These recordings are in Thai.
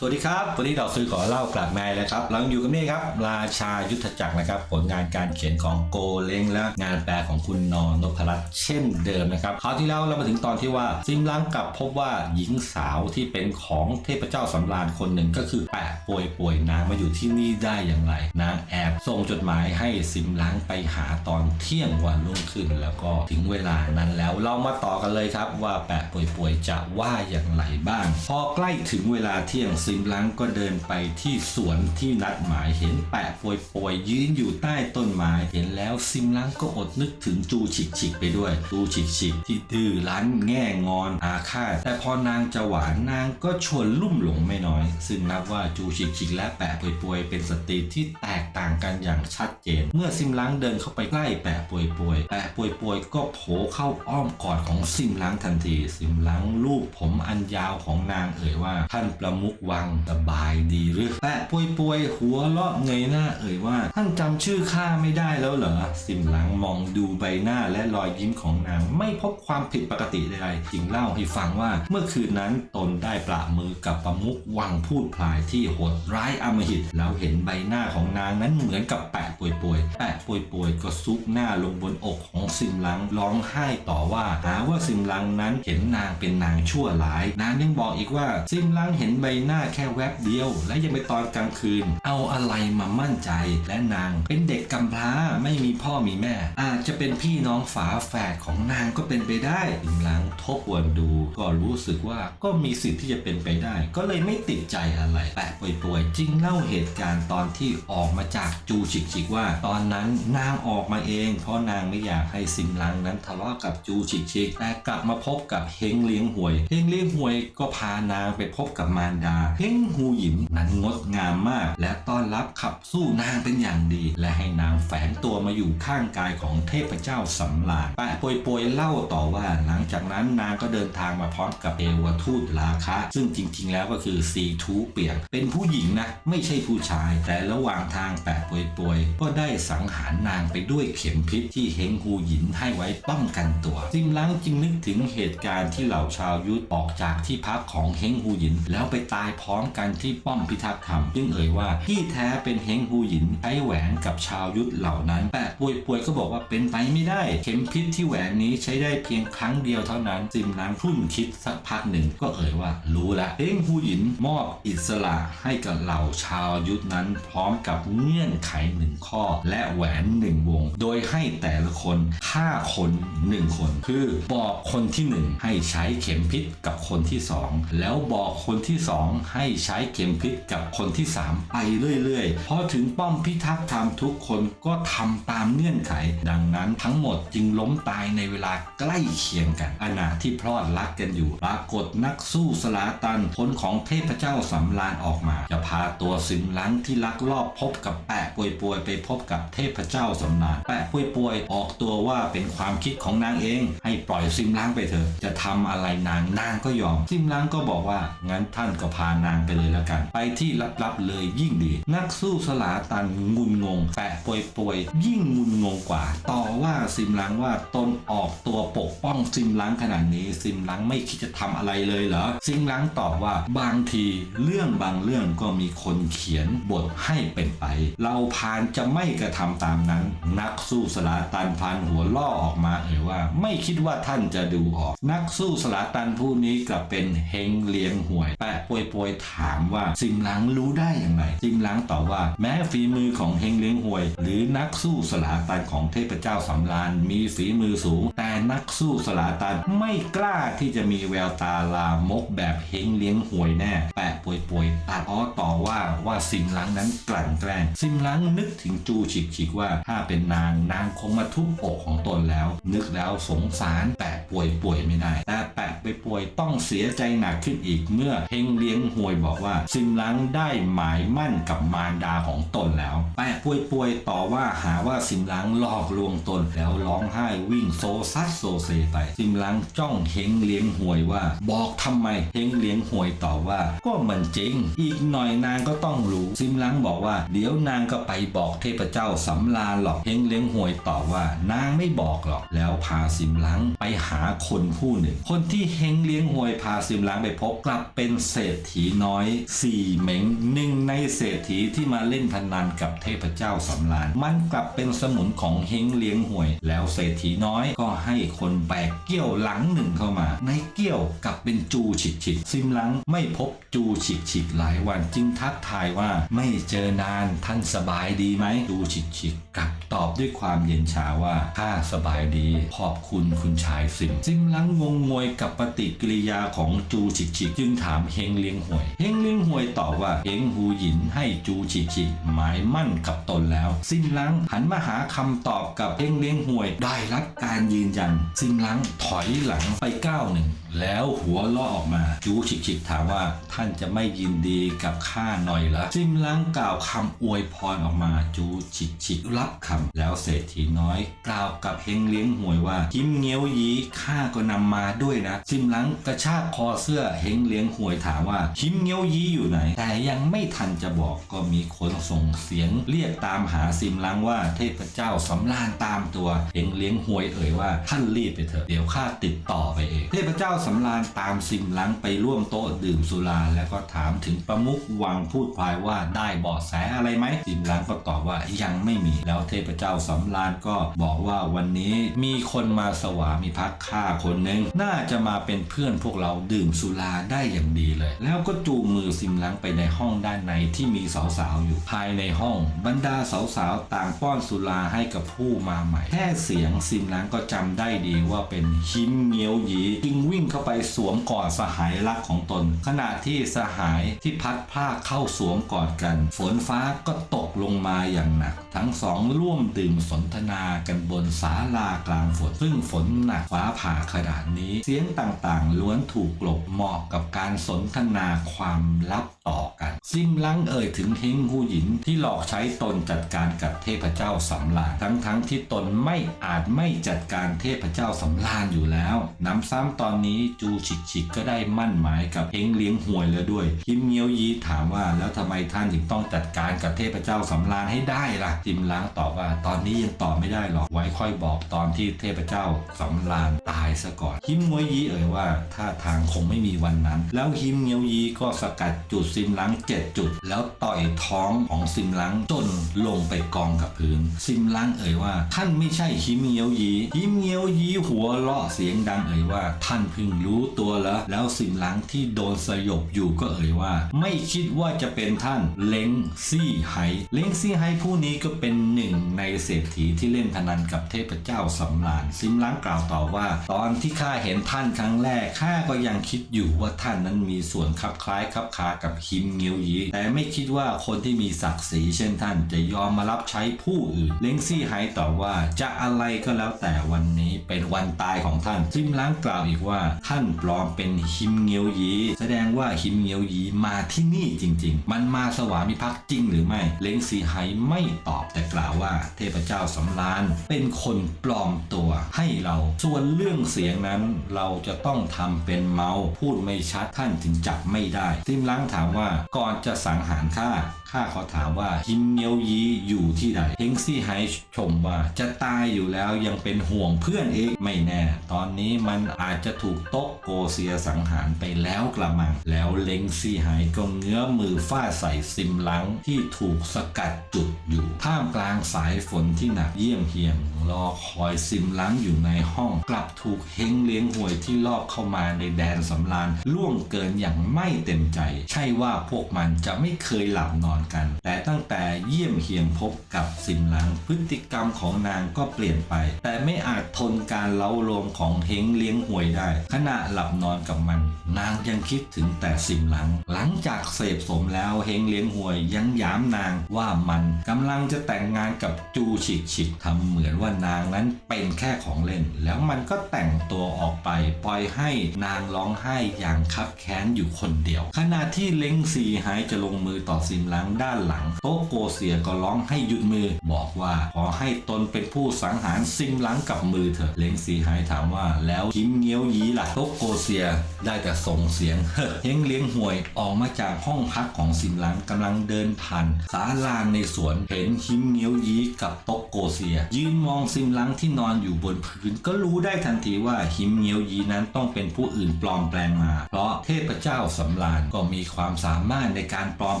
สวัสดีครับ วันนี้เราซื้อขอเล่ากลับมาแล้วครับเราอยู่กับนี่ครับ ราชายุทธจักรนะครับ ผลงานการเขียนของโกเล้งและงานแปลของคุณนอนพรัตน์เช่นเดิมนะครับ คราวที่แล้วเรามาถึงตอนที่ว่าซิมลังกลับพบว่าหญิงสาวที่เป็นของเทพเจ้าสำราญคนหนึ่งก็คือแปะป่วยป่วยนางมาอยู่ที่นี่ได้อย่างไร นางแอบส่งจดหมายให้ซิมลังไปหาตอนเที่ยงวันรุ่งขึ้น แล้วก็ถึงเวลานั้นแล้วเรามาต่อกันเลยครับว่าแปะป่วยป่วยจะว่าอย่างไรบ้าง พอใกล้ถึงเวลาเที่ยงซิมลังก็เดินไปที่สวนที่นัดหมายเห็นแปะป่วยป่วยยืนอยู่ใต้ต้นไม้เห็นแล้วซิมลังก็อดนึกถึงจูฉิกฉิกไปด้วย จูฉิกฉิกที่ดื้อรั้นแง่งอนอาฆาตแต่พอนางจะหวานนางก็ชวนลุ่มหลงไม่น้อย ซึ่งนับว่าจูฉิกฉิกและแปะป่วยป่วยเป็นสตรีที่แตกต่างกันอย่างชัดเจน เมื่อซิมลังเดินเข้าไปใกล้แปะป่วยป่วยแปะป่วยป่วยก็โผล่เข้าอ้อมกอดของซิมลังทันที ซิมลังลูบผมอันยาวของนางเอ่ยว่าท่านประมุกวังสบายดีหรือแปะป่วยป่วยหัวเลาะเงยหน้าเอ่ยว่า ท่านจำชื่อข้าไม่ได้แล้วเหรอซิมลังมองดูใบหน้าและรอยยิ้มของนาง ไม่พบความผิดปกติใดๆจึงเล่าให้ฟังว่าเมื่อคืนนั้นตนได้ประมือกับประมุกวังพูดพลายที่โหดร้ายอำมหิตแล้วเห็นใบหน้าของนางนั้นเหมือนกับแปะป่วยป่วยแปะป่วยป่วยก็ซุกหน้าลงบนอกของซิมลังร้องไห้ต่อว่า หาว่าซิมลังนั้นเห็นนางเป็นนางชั่วร้ายนางยังบอกอีกว่าซิมลังเห็นใบหน้าแค่แวบเดียว และยังไปตอนกลางคืน เอาอะไรมามั่นใจและนางเป็นเด็กกำพร้าไม่มีพ่อมีแม่ อาจจะเป็นพี่น้องฝาแฝดของนางก็เป็นไปได้ซิมลังทบทวนดู ก็รู้สึกว่าก็มีสิทธิ์ที่จะเป็นไปได้ ก็เลยไม่ติดใจอะไรแปะป่วยๆจึงเล่าเหตุการณ์ตอนที่ออกมาจากจูฉิกฉิกว่า ตอนนั้นนางออกมาเอง เพราะนางไม่อยากให้ซิมลังนั้นทะเลาะกับจูฉิกฉิกแต่กลับมาพบกับเฮงเลี้ยงหวยเฮงเลี้ยงหวยก็พานางไปพบกับมารดาเฮงฮูหยิมนั้นงดงามมาก และต้อนรับขับสู้นางเป็นอย่างดี และให้นางแฝงตัวมาอยู่ข้างกายของเทพเจ้าสำราญแปะป่วยๆเล่าต่อว่าหลังจากนั้นนางก็เดินทางมาพร้อมกับเอวทูตราคะ ซึ่งจริงๆ แล้วก็คือซีทูเปียกเป็นผู้หญิงนะ ไม่ใช่ผู้ชาย แต่ระหว่างทางแปะป่วยๆก็ได้สังหารนางไปด้วยเข็มพิษที่เฮงฮูหยินให้ไว้ป้องกันตัวซิมลังจึงนึกถึงเหตุการณ์ที่เหล่าชาวยุทธออกจากที่พักของเฮงฮูหยิน แล้วไปตายพร้อมกันที่ป้อมพิทักษ์ธรรมจึงเอ่ยว่าที่แท้เป็นเฮงฮูหยินใช้แหวนกับชาวยุทธเหล่านั้นแปะป่วยๆก็บอกว่าเป็นไปไม่ได้ เข็มพิษที่แหวนนี้ใช้ได้เพียงครั้งเดียวเท่านั้นซิมลังพุ่นคิดสักพักหนึ่งก็เอ่ยว่า รู้ละเฮงฮูหยินมอบอิสระให้กับเหล่าชาวยุทธนั้น พร้อมกับเงื่อนไขหนึ่งข้อ และแหวนหนึ่งวง โดยให้แต่ละคนฆ่าคนหนึ่งคน คือบอกคนที่หนึ่งให้ใช้เข็มพิษกับคนที่สองแล้วบอกคนที่สองให้ใช้เข็มพิษกับคนที่สามไปเรื่อยๆพอถึงป้อมพิทักษ์ธรรมทุกคนก็ทำตามเงื่อนไข ดังนั้นทั้งหมดจึงล้มตายในเวลาใกล้เคียงกันขณะที่พลอดรักกันอยู่ ปรากฏนักสู้สลาตันคนของเทพเจ้าสำราญออกมา จะพาตัวซิมลังที่ลักลอบพบกับแปะป่วยๆไปพบกับเทพเจ้าสำราญแปะป่วยๆออกตัวว่าเป็นความคิดของนางเอง ให้ปล่อยซิมลังไปเถอะจะทำอะไรนางนางก็ยอม ซิมลังก็บอกว่างั้นท่านก็พานางไปเลยแล้วกัน ไปที่ลับๆเลยยิ่งดี นักสู้สลาตันงุนงง แปะป่วยๆยิ่งงุนงงกว่า ต่อว่าซิมลังว่าตนออกตัวปกป้องซิมลังขนาดนี้ซิมลังไม่คิดจะทำอะไรเลยเหรอซิมลังตอบว่าบางทีเรื่องบางเรื่องก็มีคนเขียนบทให้เป็นไป เราพานจะไม่กระทำตามนั้น นักสู้สลาตันพันหัวล่อออกมาเอ่ยว่า ไม่คิดว่าท่านจะดูออก นักสู้สลาตันผู้นี้กลับเป็นเฮงเลียงหวยแปะป่วยป่วยถามว่าซิมลังรู้ได้อย่างไรซิมลังตอบว่า แม้ฝีมือของเฮงเลียงหวย หรือนักสู้สลาตันของเทพเจ้าสำรานมีฝีมือสูงแต่ นักสู้สลาตันไม่กล้าที่จะมีแววตาลามกแบบเฮงเลี้ยงหวยแน่ แปะป่วยป่วยๆตัดอ้อต่อว่าว่าซิมลังนั้นกลั่นแกล้ง ซิมลังนึกถึงจูฉิกฉิกว่าถ้าเป็นนางนางคงมาทุบอกของตนแล้ว นึกแล้วสงสารแปะป่วยป่วยๆไม่ได้ แต่แปะไปป่วยๆต้องเสียใจหนักขึ้นอีกเมื่อเฮงเลี้ยงหวยบอกว่า ซิมลังได้หมายมั่นกับมารดาของตนแล้ว แปะป่วยป่วยๆต่อว่าหาว่าซิมลังหลอกลวงตนแล้วร้องไห้วิ่งโซซัดโซเซไปซิมลังจ้องเฮงเลี้ยงหวยว่า บอกทำไมเฮงเลี้ยงหวยตอบว่า ก็มันจริง อีกหน่อยนางก็ต้องรู้ซิมลังบอกว่า เดี๋ยวนางก็ไปบอกเทพเจ้าสำราญหรอกเฮงเลี้ยงหวยตอบว่านางไม่บอกหรอก แล้วพาซิมลังไปหาคนผู้หนึ่ง คนที่เฮงเลี้ยงหวยพาซิมลังไปพบกลับเป็นเศรษฐีน้อยสี่เหม็งหนึ่งในเศรษฐีที่มาเล่นพนันกับเทพเจ้าสำราญมันกลับเป็นสมุนของเฮงเลี้ยงหวย แล้วเศรษฐีน้อยก็ให้คนแบกเกี้ยวหลังหนึ่งเข้ามา ในเกี้ยวกลับเป็นจูฉิกฉิกซิมลังไม่พบจูฉิกฉิกหลายวันจึงทักทายว่าไม่เจอนานท่านสบายดีไหมจูฉิกฉิกกลับตอบด้วยความเย็นชาว่าข้าสบายดี ขอบคุณคุณชายซิม ซิมลังงงงวยกับปฏิกิริยาของจูฉิกฉิกจึงถามเฮงเลียงหวย เฮงเลียงหวยตอบว่าเฮงฮูหยินให้จูฉิกฉิกหมายมั่นกับตนแล้ว ซิมลังหันมาหาคำตอบกับเฮงเลียงหวย ได้รับการยืนยันซิมลังถอยหลังไปก้าวหนึ่งแล้วหัวล้อออกมาจูฉิกฉิกถามว่าท่านจะไม่ยินดีกับข้าหน่อยเหรอซิมลังกล่าวคำอวยพรออกมาจูฉิกฉิกรับคำแล้วเศรษฐีน้อย กล่าวกับเฮงเลี้ยงหวยว่าคิมเงี้ยวยีข้าก็นำมาด้วยนะ ซิมลังกระชากคอเสื้อเฮงเลี้ยงหวยถามว่าคิมเงี้ยวยีอยู่ไหน แต่ยังไม่ทันจะบอกก็มีคนส่งเสียง เรียกตามหาซิมลังว่าเทพเจ้าสำราญตามตัวเฮงเลี้ยงหวยเอ่ยว่าท่านานรีบไปเถอะ เดี๋ยวข้าติดต่อไปเอง เทพเจ้าสำราญตามซิมลังไปร่วมโต๊ะดื่มสุราแล้วก็ถามถึงประมุขวังพูดพลายว่าได้เบาะแสอะไรไหมซิมลังก็ตอบว่ายังไม่มี แล้วเทพเจ้าสำราญก็บอกว่าวันนี้มีคนมาสวามิภักดิ์ข้าคนหนึ่งน่าจะมาเป็นเพื่อนพวกเราดื่มสุราได้อย่างดีเลย แล้วก็จูงมือซิมลังไปในห้องด้านในที่มีสาวๆอยู่ภายในห้อง บรรดาสาวๆต่างป้อนสุราให้กับผู้มาใหม่ แค่เสียงซิมลังก็จำได้ดีว่าเป็นฮิมเงียวหยีจึงวิ่งเข้าไปสวมกอดสหายรักของตน ขณะที่สหายที่พัดพลาเข้าสวมกอดกัน ฝนฟ้าก็ตกลงมาอย่างหนัก ทั้งสองร่วมดื่มสนทนากันบนศาลากลางฝน ซึ่งฝนหนักฟ้าผ่าขนาดนี้ เสียงต่างๆ ล้วนถูกกลบเหมาะกับการสนทนาความลับ ต่อกัน ซิมลังเอ่ยถึงเฮงหูหยินที่หลอกใช้ตนจัดการกับเทพเจ้าสำราญทั้งๆที่ตนไม่อาจไม่จัดการเทพเจ้าสำราญอยู่แล้วน้ำซ้ำตอนนี้จูฉิกฉิกก็ได้มั่นหมายกับเฮงเลี้ยงหวยแล้วด้วยคิมเงียวยีถามว่าแล้วทำไมท่านถึงต้องจัดการกับเทพเจ้าสำราญให้ได้ล่ะซิมลังตอบว่าตอนนี้ยังตอบไม่ได้หรอกไว้ค่อยบอกตอนที่เทพเจ้าสำราญตายซะก่อนคิมเงียวยีเอ่ยว่าท่าทางคงไม่มีวันนั้น แล้วคิมเงียวยีก็สกัดจุดซิมลังเจ็ดจุด แล้วต่อยท้องของซิมลังจนลงไปกองกับพื้น ซิมลังเอ่ยว่า ท่านไม่ใช่คิมเงียวยีคิมเงียวยีหัวเราะเสียงดังเอ่ยว่า ท่านเพิ่งรู้ตัวแล้ว แล้วซิมลังที่โดนสยบอยู่ก็เอ่ยว่า ไม่คิดว่าจะเป็นท่านเล้งซี่ไฮเล้งซี่ไฮผู้นี้ก็เป็นหนึ่งในเศรษฐีที่เล่นพนันกับเทพเจ้าสำราญซิมลังกล่าวต่อว่า ตอนที่ข้าเห็นท่านครั้งแรกข้าก็ยังคิดอยู่ว่าท่านนั้นมีส่วนคลับคล้ายคลับคากับคิมเงียวยีแต่ไม่คิดว่าคนที่มีศักดิ์ศรีเช่นท่านจะยอมมารับใช้ผู้อื่นเล้งซี่ไฮตอบว่าจะอะไรก็แล้วแต่วันนี้เป็นวันตายของท่านซิมล้างกล่าวอีกว่า ท่านปลอมเป็นฮิมเงียวยี แสดงว่าฮิมเงียวยีมาที่นี่จริง ๆ มันมาสวามิภักดิ์จริงหรือไม่เล้งซี่ไฮไม่ตอบแต่กล่าวว่า เทพเจ้าสำราญเป็นคนปลอมตัวให้เราส่วนเรื่องเสียงนั้นเราจะต้องทำเป็นเมาพูดไม่ชัดท่านจึงจับไม่ได้ซิมล้างถามว่าก่อนจะสังหารข้าข้าขอถามว่าฮิมเงียวยีอยู่ที่ใดเฮงซี่ไฮชมว่าจะตายอยู่แล้วยังเป็นห่วงเพื่อนเองไม่แน่ ตอนนี้มันอาจจะถูกโต๊ะโกเซียสังหารไปแล้วกระมัง แล้วเล้งซี่ไฮก็เงื้อมือฟาดใส่ซิมลังที่ถูกสกัดจุดอยู่ ท่ามกลางสายฝนที่หนักเยี่ยมเฮียงรอคอยซิมลังอยู่ในห้อง กลับถูกเฮงเลี้ยงหวยที่ลอบเข้ามาในแดนสำราญล่วงเกินอย่างไม่เต็มใจ ใช่ว่าพวกมันจะไม่เคยหลับนอนกัน แต่ตั้งแต่เยี่ยมเฮียงพบกับซิมลังพฤติกรรมของนางก็เปลี่ยนไป แต่ไม่อาจทนการเล้าโลมของเฮงเลี้ยงหวยได้ ขณะหลับนอนกับมัน นางยังคิดถึงแต่ซิมลัง หลังจากเสพสมแล้วเฮงเลี้ยงหวยยังย้ำนางว่ามันกำลังจะแต่งงานกับจูฉิกฉิกทำเหมือนว่านางนั้นเป็นแค่ของเล่น แล้วมันก็แต่งตัวออกไป ปล่อยให้นางร้องไห้อย่างคับแค้นอยู่คนเดียว ขณะที่เล้งซีไฮจะลงมือต่อซิมลังงด้านหลัง โตโกเซียก็ร้องให้หยุดมือ บอกว่าขอให้ตนเป็นผู้สังหารซิมหลังกับมือเถอะเลงซีไฮถามว่า แล้วคิมเงี้ยวยีล่ะโตโกเซียได้แต่ส่งเสียงเฮงเลี้ยงห่วยออกมาจากห้องพักของซิมหลังกำลังเดินผ่านศาลาในสวนเห็นคิมเงี้ยวยีกับโตโกเซีย ยืนมองซิมหลังที่นอนอยู่บนพื้นก็รู้ได้ทันทีว่าคิมเงี้ยวยีนั้นต้องเป็นผู้อื่นปลอมแปลงมา เพราะเทพเจ้าสำราญก็มีความสามารถในการปลอม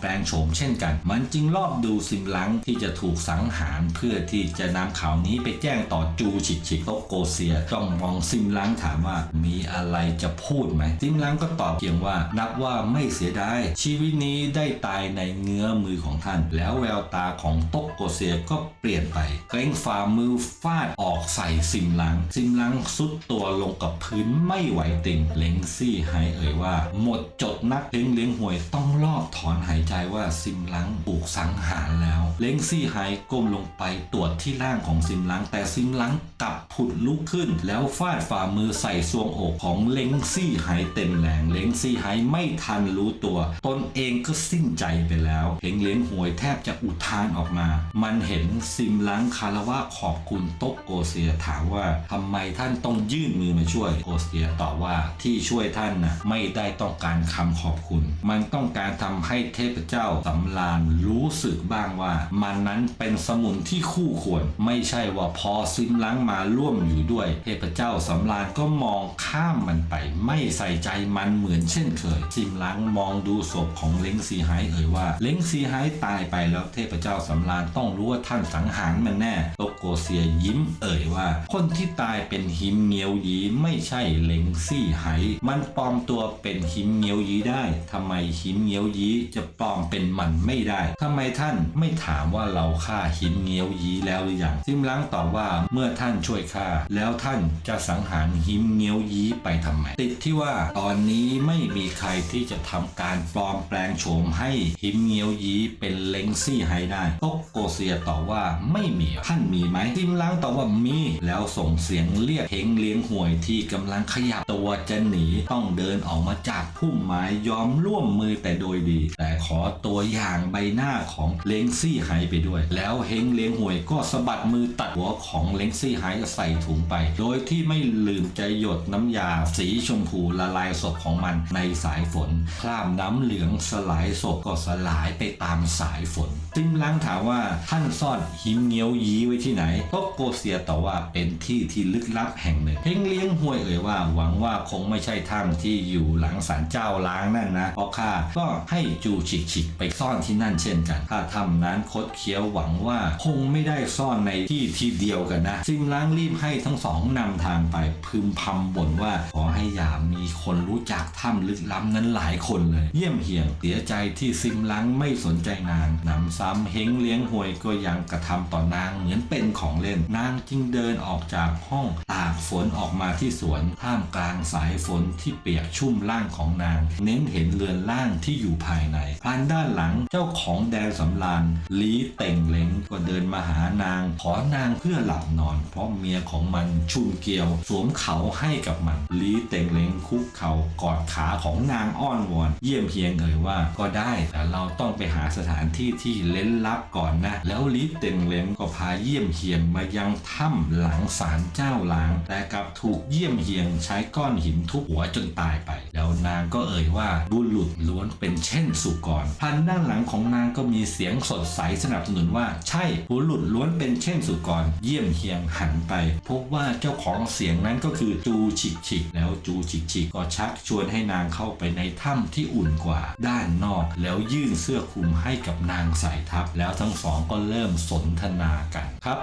แปลงโฉมเช่นกัน มันจึงรอบดูซิมหลังที่จะถูกสังหารเพื่อที่จะนำข่าวนี้ไปแจ้งต่อจูฉิกฉิกโตโกเซียต้องมองซิมหลังถามว่ามีอะไรจะพูดไหมซิมหลังก็ตอบเพียงว่า นับว่าไม่เสียดายชีวิตนี้ได้ตายในเงื้อมือของท่าน แล้วแววตาของโตโกเซียก็เปลี่ยนไปเกรงฝ่ามือฟาดออกใส่ซิมหลัง ซิมหลังสุดตัวลงกับพื้นไม่ไหวติงเลงซี่ไฮเอ่ยว่า หมดจดนักเล้งเลี้ยงหวยต้องรอบถอนหายใจว่าซิมหลังถูกสังหารแล้ว เล้งซี่ไฮก้มลงไปตรวจที่ร่างของซิมหลัง แต่ซิมหลังกลับผุดลุกขึ้น แล้วฟาดฝ่ามือใส่ซวงอกของเล้งซี่ไฮเต็มแรงเล้งซี่ไฮไม่ทันรู้ตัว ตนเองก็สิ้นใจไปแล้วเฮงเล้งหวยแทบจะอุทานออกมา มันเห็นซิมหลังคารวะขอบคุณโต๊ะโกเซียถามว่าทำไมท่านต้องยื่นมือมาช่วยโกเซียตอบว่าที่ช่วยท่านน่ะไม่ได้ต้องการคำขอบคุณ มันต้องการทำให้เทพเจ้าสำราญรู้สึกบ้างว่า มันนั้นเป็นสมุนที่คู่ควร ไม่ใช่ว่าพอซิมหลังมาร่วมอยู่ด้วย เทพเจ้าสำราญก็มองข้ามมันไป ไม่ใส่ใจมันเหมือนเช่นเคย ซิมหลังมองดูศพของเล้งซีไฮเอ่ยว่า เล้งซีไฮตายไปแล้วเทพเจ้าสำราญต้องรู้ว่าท่านสังหารมันแน่โตโกเซียยิ้มเอ่ยว่า คนที่ตายเป็นหิมเงียวยีไม่ใช่เล้งซีไฮมันปลอมตัวเป็นหิมเงียวยีได้ทำไมหิมเงียวยีจะปลอมเป็นมันไม่ได้ทำไมท่านไม่ถามว่าเราฆ่าหิมเงี้ยวยีแล้วหรือยังซิมลังตอบว่าเมื่อท่านช่วยฆ่า แล้วท่านจะสังหารหิมเงี้ยวยีไปทำไม ติดที่ว่าตอนนี้ไม่มีใครที่จะทำการปลอมแปลงโฉมให้หิมเงี้ยวยีเป็นเล้งซี่ไฮได้ตกโกเซียตอบว่าไม่มีท่านมีไหมซิมลังตอบว่ามีแล้วส่งเสียงเรียกเฮงเลี้ยงห่วยที่กำลังขยับตัวจะหนีต้องเดินออกมาจากพุ่มไม้ยอมร่วมมือแต่โดยดี แต่ขอตัวอย่างใบหน้าของเล้งซี่ไฮไปด้วย แล้วเฮงเลี้ยงหวยก็สะบัดมือตัดหัวของเล้งซี่ไฮใส่ถุงไป โดยที่ไม่ลืมจะหยดน้ำยาสีชมพูละลายศพของมันในสายฝน คราบน้ำเหลืองสลายศพก็สลายไปตามสายฝน ซิมลังถามว่าท่านซ่อนหิมเงี้ยวยีไว้ที่ไหนโตโกเซียตอบว่าเป็นที่ที่ลึกลับแห่งหนึ่งเฮงเลี้ยงห่วยเอ่ยว่า หวังว่าคงไม่ใช่ถ้ำที่อยู่หลังศาลเจ้าล้างนั่นนะเพราะข้าก็ให้จูฉิกฉิกไปซ่อนที่นั่นเช่นกันถ้าถ้ำนั้นคดเคี้ยวหวังว่าคงไม่ได้ซ่อนในที่ที่เดียวกันนะซิมล้างรีบให้ทั้งสองนำทางไปพึมพำบ่นว่าขอให้อย่ามีคนรู้จักถ้ำลึกล้ำนั้นหลายคนเลย เยี่ยมเหี่ยงเสียใจที่ซิมล้างไม่สนใจนางนำซ้ำเฮงเลี้ยงหวยก็ยังกระทำต่อนางเหมือนเป็นของเล่น นางจึงเดินออกจากห้องตากฝนออกมาที่สวนท่ามกลางสายฝนที่เปียกชุ่มร่างของนาง เน้นเห็นเรือนร่างที่อยู่ภายในพานด้านหลังเจ้าของแดนสำรานลีเต่งเล้งก็เดินมาหานาง ขอนางเพื่อหลับนอน เพราะเมียของมันชุนเกียว สวมเขาให้กับมันลีเต่งเล้งคุกเขากอดขาของนางอ้อนวอน เยี่ยมเพียงเอ่ยว่าก็ได้แต่เราต้องไปหาสถานที่ที่เล้นลับก่อนนะ แล้วลีเต่งเล้งก็พาเยี่ยมเฮียงมายังถ้ำหลังศาลเจ้าหลาง แต่กลับถูกเยี่ยมเฮียงใช้ก้อนหินทุบหัวจนตายไป แล้วนางก็เอ่ยว่าบุรุษล้วนเป็นเช่นสุกรพันด้านหลังของนางก็มีเสียงสดใสสนับสนุนว่า ใช่บุรุษล้วนเป็นเช่นสุกร เยี่ยมเฮียงหันไปพบว่าเจ้าของเสียงนั้นก็คือจูฉิกฉิกแล้วจูฉิกฉิกก็ชักชวนให้นางเข้าไปในถ้ำที่อุ่นกว่าด้านนอก แล้วยื่นเสื้อคลุมให้กับนางใส่ทับแล้วทั้งสองก็เริ่มสนทนากันครับ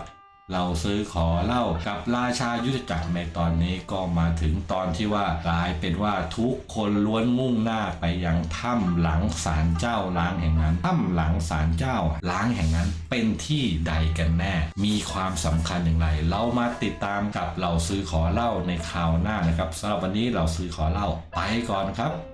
เราซื้อขอเล่ากับราชายุทธจักรในตอนนี้ก็มาถึงตอนที่ว่ากลายเป็นว่าทุกคนล้วนมุ่งหน้าไปยังถ้ำหลังศาลเจ้าล้างแห่งนั้นถ้ำหลังศาลเจ้าล้างแห่งนั้นเป็นที่ใดกันแน่ มีความสำคัญอย่างไร เรามาติดตามกับเราซื้อขอเล่าในคราวหน้านะครับสำหรับวันนี้เราซื้อขอเล่าไปก่อนครับ